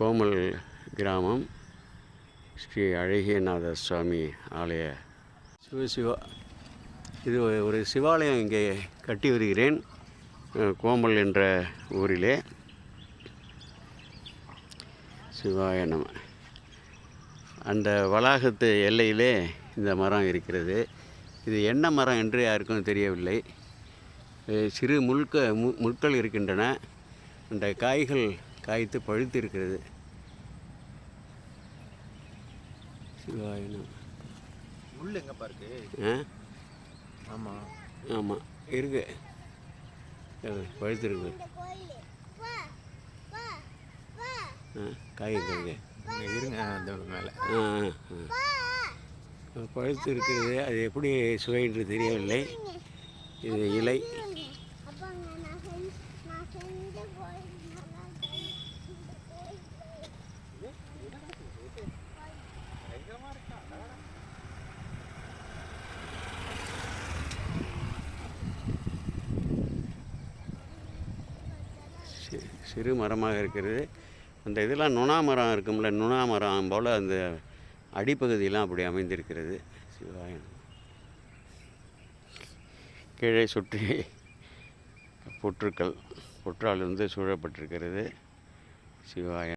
கோமல் கிராமம் ஸ்ரீ அழகியநாத சுவாமி ஆலய சிவசிவா இது ஒரு- சிவாலயம் இங்கே கட்டி வருகிறேன் கோமல் என்ற ஊரிலே. சிவாய நம. அந்த வளாகத்து எல்லையிலே இந்த மரம் இருக்கிறது. இது என்ன மரம் என்று யாருக்கும் தெரியவில்லை. சிறு முள்க மு முட்கள் இருக்கின்றன. அந்த காய்கள் காய்த்து பழுத்து இருக்கிறது சிவாய நம முள் எங்கப்பா இருக்கு. ஆ ஆமாம் ஆமாம் இருக்கு பழுத்து இருக்கு ஆ காய் இங்கே இருங்க அந்த மேலே. ஆ ஆ, ஆ. பழுத்து இருக்கிறது அது எப்படி சுவை என்று தெரியவில்லை இது இலை. சிறு மரமாக இருக்கிறது. அந்த இதெல்லாம் நுணா மரம் இருக்கும்ல நுணா மரம் போல் அந்த அடிப்பகுதியெலாம் அப்படி அமைந்திருக்கிறது. சிவாயன் கீழே சுற்றி புற்றுக்கள் புற்றால் இருந்து சூழப்பட்டிருக்கிறது. சிவாயம்